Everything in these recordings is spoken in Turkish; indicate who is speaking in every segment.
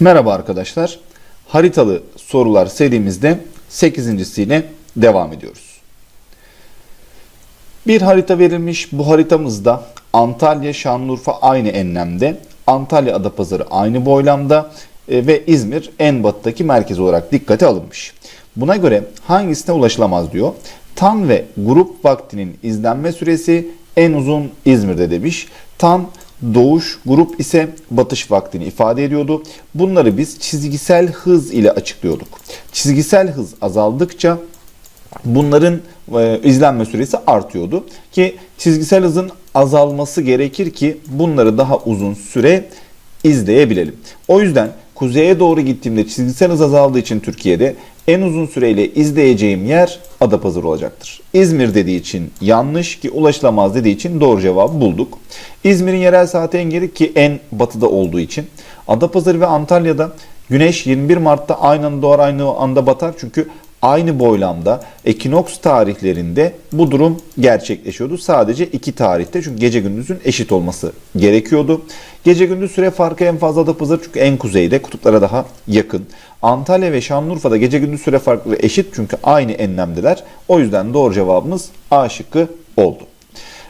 Speaker 1: Merhaba arkadaşlar. Haritalı sorular serimizde 8.siyle devam ediyoruz. Bir harita verilmiş. Bu haritamızda Antalya, Şanlıurfa aynı enlemde, Antalya Adapazarı aynı boylamda e, ve İzmir en batıdaki merkez olarak dikkate alınmış. Buna göre hangisine ulaşılamaz diyor. Tan ve grup vaktinin izlenme süresi en uzun İzmir'de demiş. Tan doğuş, grup ise batış vaktini ifade ediyordu. Bunları biz çizgisel hız ile açıklıyorduk. Çizgisel hız azaldıkça bunların e, izlenme süresi artıyordu. Ki çizgisel hızın azalması gerekir ki bunları daha uzun süre izleyebilelim. O yüzden kuzeye doğru gittiğimde çizgisel hız azaldığı için Türkiye'de en uzun süreyle izleyeceğim yer Adapazarı olacaktır. İzmir dediği için yanlış ki ulaşılamaz dediği için doğru cevabı bulduk. İzmir'in yerel saati en geri ki en batıda olduğu için. Adapazarı ve Antalya'da güneş 21 Mart'ta aynı doğar aynı anda batar çünkü aynı boylamda ekinoks tarihlerinde bu durum gerçekleşiyordu. Sadece iki tarihte çünkü gece gündüzün eşit olması gerekiyordu. Gece gündüz süre farkı en fazla Adapazarı çünkü en kuzeyde kutuplara daha yakın. Antalya ve Şanlıurfa'da gece gündüz süre farkları eşit çünkü aynı enlemdeler. O yüzden doğru cevabımız A şıkkı oldu.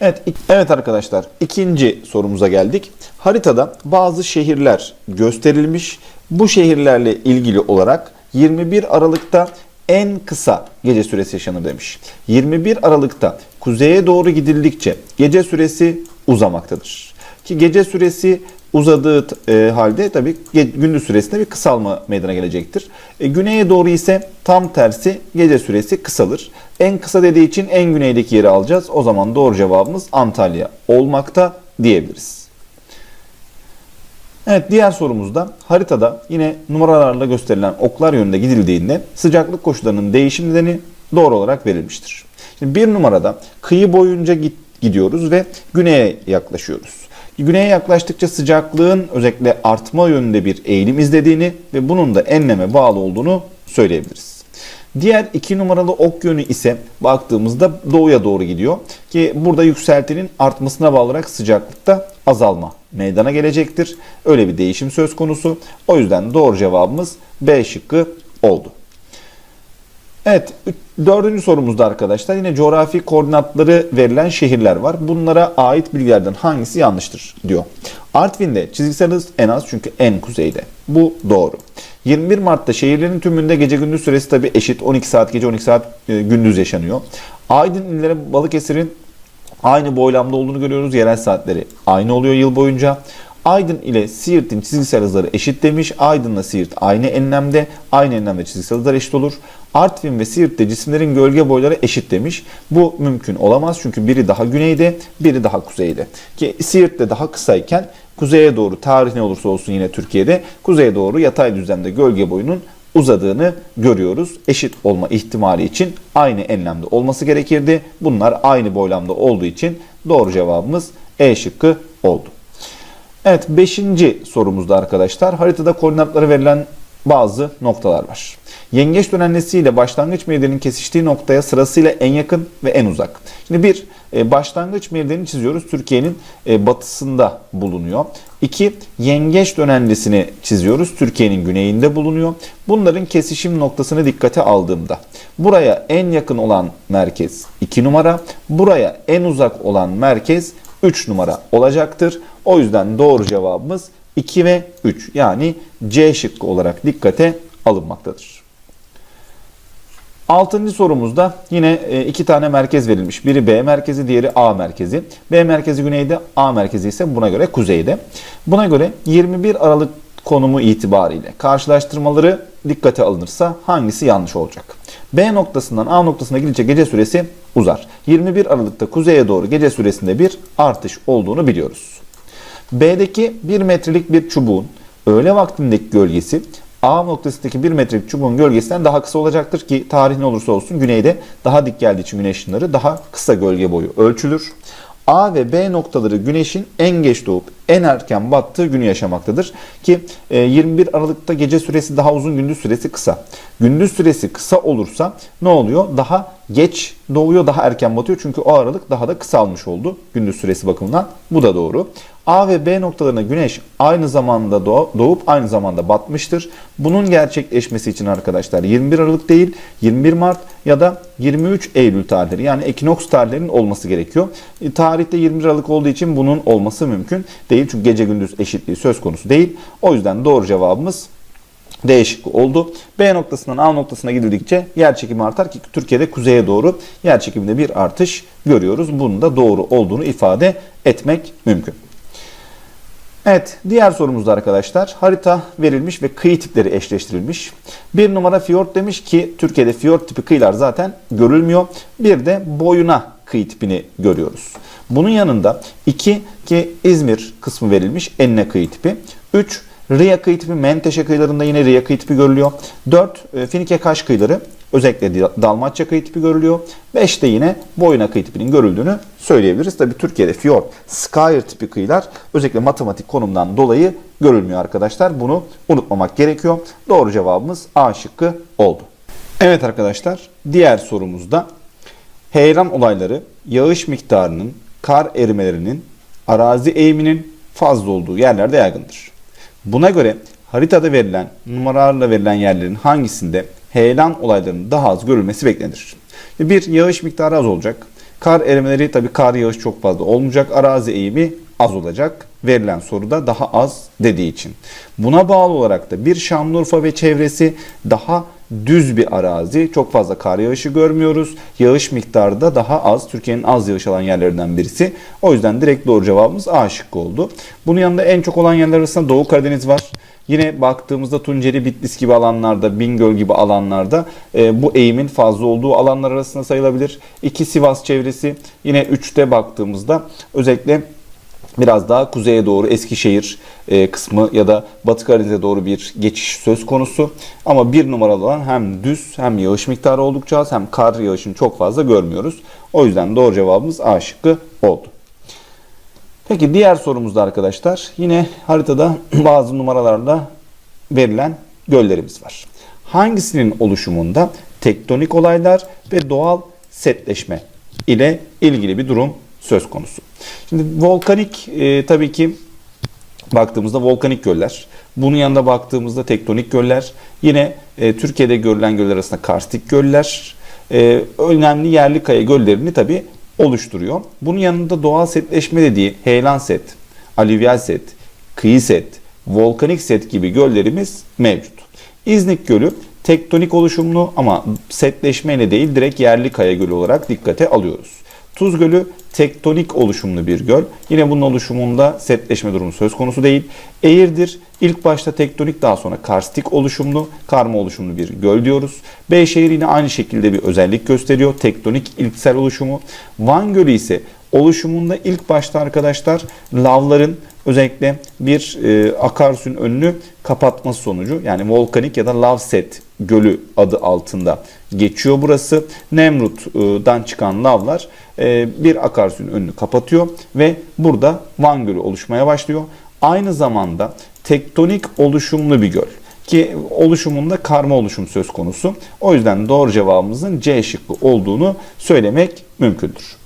Speaker 1: Evet, evet arkadaşlar ikinci sorumuza geldik. Haritada bazı şehirler gösterilmiş. Bu şehirlerle ilgili olarak 21 Aralık'ta en kısa gece süresi yaşanır demiş. 21 Aralık'ta kuzeye doğru gidildikçe gece süresi uzamaktadır. Ki gece süresi uzadığı e, halde tabii gündüz süresinde bir kısalma meydana gelecektir. E, güneye doğru ise tam tersi gece süresi kısalır. En kısa dediği için en güneydeki yeri alacağız. O zaman doğru cevabımız Antalya olmakta diyebiliriz. Evet diğer sorumuzda haritada yine numaralarla gösterilen oklar yönünde gidildiğinde sıcaklık koşullarının değişim nedeni doğru olarak verilmiştir. Şimdi bir numarada kıyı boyunca gidiyoruz ve güneye yaklaşıyoruz. Güneye yaklaştıkça sıcaklığın özellikle artma yönünde bir eğilim izlediğini ve bunun da enleme bağlı olduğunu söyleyebiliriz. Diğer iki numaralı ok yönü ise baktığımızda doğuya doğru gidiyor ki burada yükseltinin artmasına bağlı olarak sıcaklıkta azalma meydana gelecektir. Öyle bir değişim söz konusu. O yüzden doğru cevabımız B şıkkı oldu. Evet, dördüncü sorumuzda arkadaşlar yine coğrafi koordinatları verilen şehirler var. Bunlara ait bilgilerden hangisi yanlıştır diyor. Artvin'de çizgisel hız en az çünkü en kuzeyde. Bu doğru. 21 Mart'ta şehirlerin tümünde gece gündüz süresi tabi eşit. 12 saat gece 12 saat e, gündüz yaşanıyor. Aydın illeri Balıkesir'in aynı boylamda olduğunu görüyoruz. Yerel saatleri aynı oluyor yıl boyunca. Aydın ile Siirt'in çizgisel hızları eşit demiş. Aydın'la Siirt aynı enlemde. Aynı enlemde çizgisel hızlar eşit olur. Artvin ve Siirt'te cisimlerin gölge boyları eşit demiş. Bu mümkün olamaz çünkü biri daha güneyde, biri daha kuzeyde. Ki Siirt'te daha kısayken kuzeye doğru tarih ne olursa olsun yine Türkiye'de kuzeye doğru yatay düzlemde gölge boyunun uzadığını görüyoruz. Eşit olma ihtimali için aynı enlemde olması gerekirdi. Bunlar aynı boylamda olduğu için doğru cevabımız E şıkkı oldu. Evet 5. sorumuzda arkadaşlar haritada koordinatları verilen bazı noktalar var. Yengeç dönenlesi ile başlangıç meridyonun kesiştiği noktaya sırasıyla en yakın ve en uzak. Şimdi bir e, başlangıç meridyonunu çiziyoruz. Türkiye'nin e, batısında bulunuyor. İki yengeç dönenlesini çiziyoruz. Türkiye'nin güneyinde bulunuyor. Bunların kesişim noktasını dikkate aldığımda buraya en yakın olan merkez 2 numara, buraya en uzak olan merkez 3 numara olacaktır. O yüzden doğru cevabımız 2 ve 3 yani C şıkkı olarak dikkate alınmaktadır. Altıncı sorumuzda yine e, iki tane merkez verilmiş. Biri B merkezi, diğeri A merkezi. B merkezi güneyde, A merkezi ise buna göre kuzeyde. Buna göre 21 Aralık konumu itibariyle karşılaştırmaları dikkate alınırsa hangisi yanlış olacak? B noktasından A noktasına gidince gece süresi uzar. 21 Aralık'ta kuzeye doğru gece süresinde bir artış olduğunu biliyoruz. B'deki 1 metrelik bir çubuğun öğle vaktindeki gölgesi A noktasındaki 1 metrelik çubuğun gölgesinden daha kısa olacaktır ki tarih ne olursa olsun güneyde daha dik geldiği için güneş ışınları daha kısa gölge boyu ölçülür. A ve B noktaları güneşin en geç doğup en erken battığı günü yaşamaktadır. Ki 21 e, Aralık'ta gece süresi daha uzun, gündüz süresi kısa. Gündüz süresi kısa olursa ne oluyor? Daha geç doğuyor, daha erken batıyor. Çünkü o aralık daha da kısalmış oldu gündüz süresi bakımından. Bu da doğru. A ve B noktalarına güneş aynı zamanda doğ- doğup aynı zamanda batmıştır. Bunun gerçekleşmesi için arkadaşlar 21 Aralık değil 21 Mart ya da 23 Eylül tarihleri yani ekinoks tarihlerinin olması gerekiyor. E, tarihte 21 Aralık olduğu için bunun olması mümkün değil. Çünkü gece gündüz eşitliği söz konusu değil. O yüzden doğru cevabımız D şıkkı oldu. B noktasından A noktasına gidildikçe yer çekimi artar ki Türkiye'de kuzeye doğru yer çekiminde bir artış görüyoruz. Bunun da doğru olduğunu ifade etmek mümkün. Evet, diğer sorumuzda arkadaşlar harita verilmiş ve kıyı tipleri eşleştirilmiş. Bir numara fiyort demiş ki Türkiye'de fiyort tipi kıyılar zaten görülmüyor. Bir de boyuna kıyı tipini görüyoruz. Bunun yanında 2 ki İzmir kısmı verilmiş enine kıyı tipi. 3 Riya kıyı tipi Menteşe kıyılarında yine Riya kıyı tipi görülüyor. 4 Finike Kaş kıyıları özellikle Dalmatça kıyı tipi görülüyor. 5 de yine Boyuna kıyı tipinin görüldüğünü söyleyebiliriz. Tabi Türkiye'de Fjord, Skyer tipi kıyılar özellikle matematik konumdan dolayı görülmüyor arkadaşlar. Bunu unutmamak gerekiyor. Doğru cevabımız A şıkkı oldu. Evet arkadaşlar diğer sorumuzda heyelan olayları yağış miktarının, kar erimelerinin, arazi eğiminin fazla olduğu yerlerde yaygındır. Buna göre haritada verilen numaralarla verilen yerlerin hangisinde heyelan olaylarının daha az görülmesi beklenir? Bir yağış miktarı az olacak. Kar erimeleri tabi kar yağış çok fazla olmayacak. Arazi eğimi az olacak. Verilen soruda daha az dediği için. Buna bağlı olarak da bir Şanlıurfa ve çevresi daha düz bir arazi. Çok fazla kar yağışı görmüyoruz. Yağış miktarı da daha az. Türkiye'nin az yağış alan yerlerinden birisi. O yüzden direkt doğru cevabımız A şıkkı oldu. Bunun yanında en çok olan yerler arasında Doğu Karadeniz var. Yine baktığımızda Tunceli, Bitlis gibi alanlarda, Bingöl gibi alanlarda e, bu eğimin fazla olduğu alanlar arasında sayılabilir. 2 Sivas çevresi. Yine 3'te baktığımızda özellikle biraz daha kuzeye doğru Eskişehir e, kısmı ya da Batı Karadeniz'e doğru bir geçiş söz konusu. Ama bir numaralı olan hem düz hem yağış miktarı oldukça az hem kar yağışını çok fazla görmüyoruz. O yüzden doğru cevabımız A şıkkı oldu. Peki diğer sorumuzda arkadaşlar yine haritada bazı numaralarla verilen göllerimiz var. Hangisinin oluşumunda tektonik olaylar ve doğal setleşme ile ilgili bir durum söz konusu. Şimdi volkanik e, tabii ki baktığımızda volkanik göller. Bunun yanında baktığımızda tektonik göller. Yine e, Türkiye'de görülen göller arasında karstik göller. E, önemli yerli kaya göllerini tabii oluşturuyor. Bunun yanında doğal setleşme dediği heyelan set, alüvyal set, kıyı set, volkanik set gibi göllerimiz mevcut. İznik Gölü tektonik oluşumlu ama setleşmeyle değil direkt yerli kaya gölü olarak dikkate alıyoruz. Tuz Gölü tektonik oluşumlu bir göl. Yine bunun oluşumunda setleşme durumu söz konusu değil. Eğirdir ilk başta tektonik daha sonra karstik oluşumlu, karma oluşumlu bir göl diyoruz. Beyşehir yine aynı şekilde bir özellik gösteriyor. Tektonik ilksel oluşumu. Van Gölü ise oluşumunda ilk başta arkadaşlar lavların özellikle bir e, akarsuyun önünü kapatması sonucu yani volkanik ya da lav set gölü adı altında geçiyor burası. Nemrut'dan çıkan lavlar e, bir akarsuyun önünü kapatıyor ve burada Van Gölü oluşmaya başlıyor. Aynı zamanda tektonik oluşumlu bir göl ki oluşumunda karma oluşum söz konusu. O yüzden doğru cevabımızın C şıkkı olduğunu söylemek mümkündür.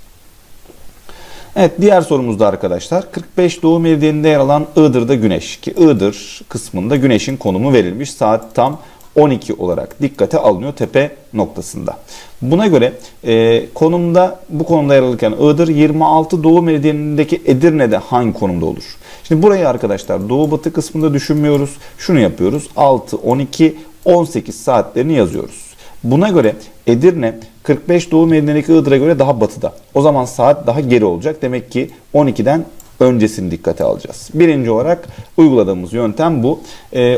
Speaker 1: Evet diğer sorumuzda arkadaşlar 45 doğu meridyeninde yer alan Iğdır'da güneş ki Iğdır kısmında güneşin konumu verilmiş saat tam 12 olarak dikkate alınıyor tepe noktasında. Buna göre e, konumda bu konumda yer alırken Iğdır 26 doğu meridyenindeki Edirne'de hangi konumda olur? Şimdi burayı arkadaşlar doğu batı kısmında düşünmüyoruz. Şunu yapıyoruz 6, 12, 18 saatlerini yazıyoruz. Buna göre Edirne 45 doğu meridyenindeki Iğdır'a göre daha batıda. O zaman saat daha geri olacak. Demek ki 12'den öncesini dikkate alacağız. Birinci olarak uyguladığımız yöntem bu.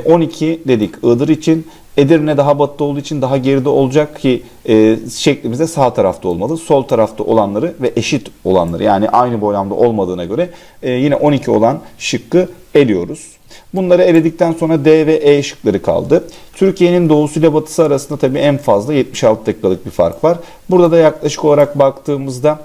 Speaker 1: 12 dedik Iğdır için. Edirne daha batıda olduğu için daha geride olacak ki e, şeklimizde sağ tarafta olmalı. Sol tarafta olanları ve eşit olanları yani aynı boylamda olmadığına göre e, yine 12 olan şıkkı eliyoruz. Bunları eledikten sonra D ve E şıkları kaldı. Türkiye'nin doğusu ile batısı arasında tabii en fazla 76 dakikalık bir fark var. Burada da yaklaşık olarak baktığımızda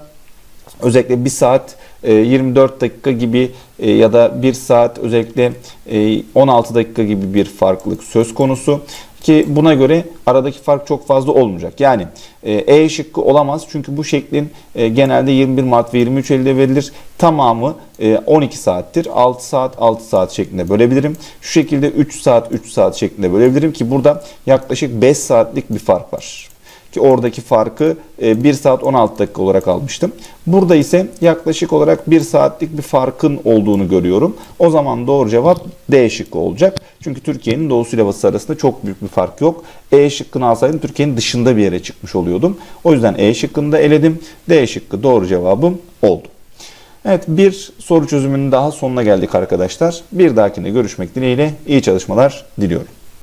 Speaker 1: özellikle 1 saat e, 24 dakika gibi e, ya da 1 saat özellikle e, 16 dakika gibi bir farklılık söz konusu ki buna göre aradaki fark çok fazla olmayacak. Yani e, E şıkkı olamaz çünkü bu şeklin e, genelde 21 Mart ve 23 Eylül'de verilir. Tamamı e, 12 saattir. 6 saat 6 saat şeklinde bölebilirim. Şu şekilde 3 saat 3 saat şeklinde bölebilirim ki burada yaklaşık 5 saatlik bir fark var ki oradaki farkı 1 saat 16 dakika olarak almıştım. Burada ise yaklaşık olarak 1 saatlik bir farkın olduğunu görüyorum. O zaman doğru cevap D şıkkı olacak. Çünkü Türkiye'nin doğusuyla batısı arasında çok büyük bir fark yok. E şıkkını alsaydım Türkiye'nin dışında bir yere çıkmış oluyordum. O yüzden E şıkkını da eledim. D şıkkı doğru cevabım oldu. Evet bir soru çözümünün daha sonuna geldik arkadaşlar. Bir dahakinde görüşmek dileğiyle iyi çalışmalar diliyorum.